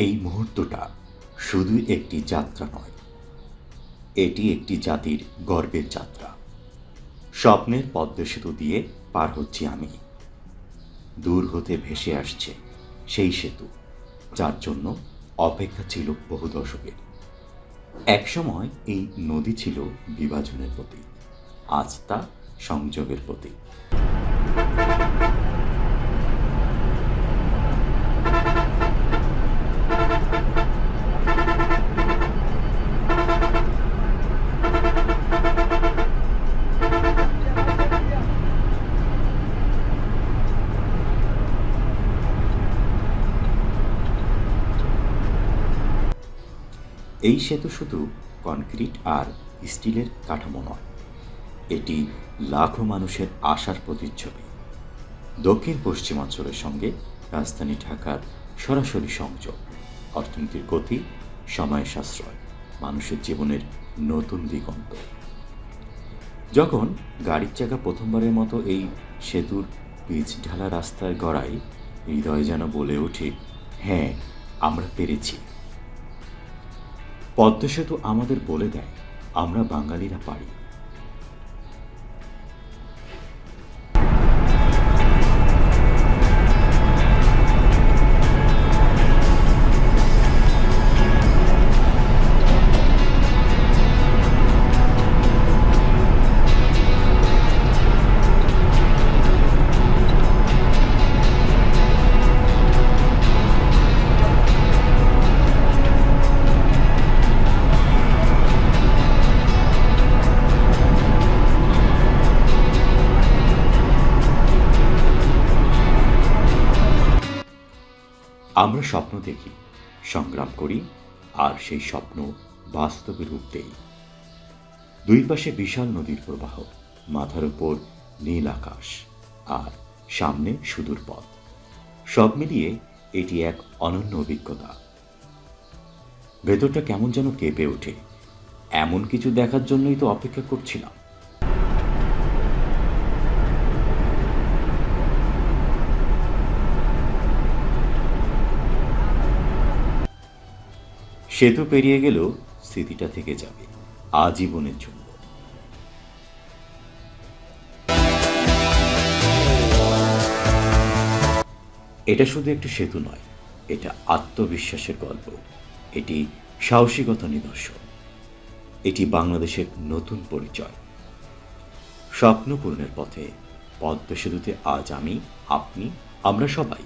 এই মুহূর্তটা শুধু একটি যাত্রা নয়, এটি একটি জাতির গর্বের যাত্রা। স্বপ্নের পদ্মা সেতু দিয়ে পার হচ্ছি আমি। দূর হতে ভেসে আসছে সেই সেতু, যার জন্য অপেক্ষা ছিল বহু দশকের। একসময় এই নদী ছিল বিভাজনের প্রতীক, আজ তা সংযোগের প্রতীক। এই সেতু শুধু কনক্রিট আর স্টিলের কাঠামো নয়, এটি লাখো মানুষের আশার প্রতিচ্ছবি। দক্ষিণ পশ্চিমাঞ্চলের সঙ্গে রাজধানী ঢাকার সরাসরি সংযোগ, অর্থনীতির গতি, সময় সাশ্রয়, মানুষের জীবনের নতুন দিগন্ত। যখন গাড়ির চাকা প্রথমবারের মতো এই সেতুর পিচ ঢালা রাস্তার গড়ায় হৃদয় যেন বলে ওঠে হ্যাঁ আমরা পেরেছি। পদ্মা সেতু আমাদের বলে দেয় আমরা বাঙালিরা পারি। আমরা স্বপ্ন দেখি, সংগ্রাম করি, আর সেই স্বপ্ন বাস্তবে রূপ দেই। দুই পাশে বিশাল নদীর প্রবাহ, মাথার উপর নীল আকাশ, আর সামনে সুদূর পথ। সব মিলিয়ে এটি এক অনন্য অভিজ্ঞতা। ভেতরটা কেমন যেন কেঁপে ওঠে। এমন কিছু দেখার জন্যই তো অপেক্ষা করছিলাম। সেতু পেরিয়ে গেলেও স্মৃতিটা থেকে যাবে আজীবনের জন্য। এটা শুধু একটি সেতু নয়, এটা আত্মবিশ্বাসের গল্প, এটি সাহসিকতা নিদর্শন, এটি বাংলাদেশের নতুন পরিচয়। স্বপ্ন পূরণের পথে পদ্মা সেতুতে আজ আমি, আপনি, আমরা সবাই